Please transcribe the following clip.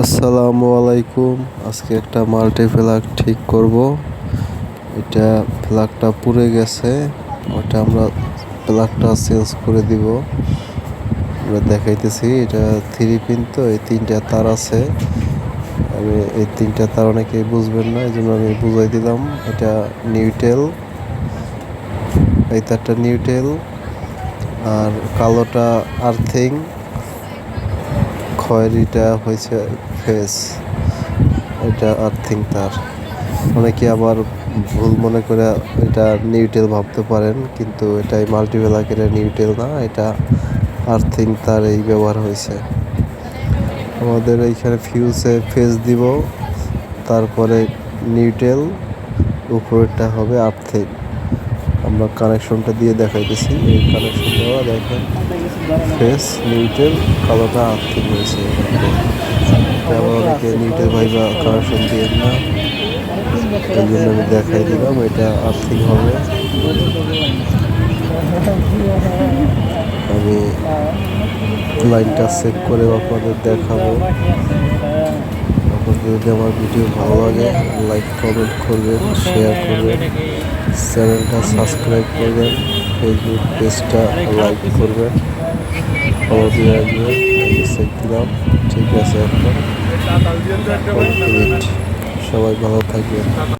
আসসালামু আলাইকুম। আজকে একটা মাল্টি প্লাগ ঠিক করব। এটা প্লাগটা পুড়ে গেছে। ওটা আমরা প্লাগটা চেঞ্জ করে দিব। আমরা দেখাইতেছি, এটা থ্রি পিন তো, এই তিনটা তার আছে। আমি এই তিনটা তার অনেকে বুঝবেন না এই জন্য আমি বুঝাই দিলাম। এটা নিউটেল এই তারটা নিউটেল আর কালোটা আর্থিং খয়েরিটা হয়েছে ফেস। এটা আর্থিং তার। অনেকে আবার ভুল মনে করে এটা নিউটেল ভাবতে পারেন, কিন্তু এটাই মাল্টিপ্লাক এটা নিউটেল না, এটা আর্থিং তার এই ব্যবহার হয়েছে। আমাদের এইখানে ফিউজে ফেস দিব, তারপরে নিউটেল উপরেরটা হবে আর্থিং। আমরা কানেকশনটা দিয়ে দেখাইতেছি, এই কানেকশনটা দেখেন। ফেস নিউটেল কালোটা আর্থিং হয়েছে আবার অনেকে নিউটেল ভাইবা কানেকশন দিয়ে না। এই জন্য আমি দেখাই দিলাম, এটা আর্থিং হবে। আমি লাইনটা চেক করে আপনাদের দেখাবো। আপনাদের যদি আমার ভিডিও ভালো লাগে লাইক কমেন্ট করবেন শেয়ার করবেন। চ্যানেলটা সাবস্ক্রাইব করবেন। ফেসবুক পেজটা লাইক করবেন ফলো দিয়ে রাখবেন দিলাম ঠিক আছে এখন। সবাই ভালো থাকবেন।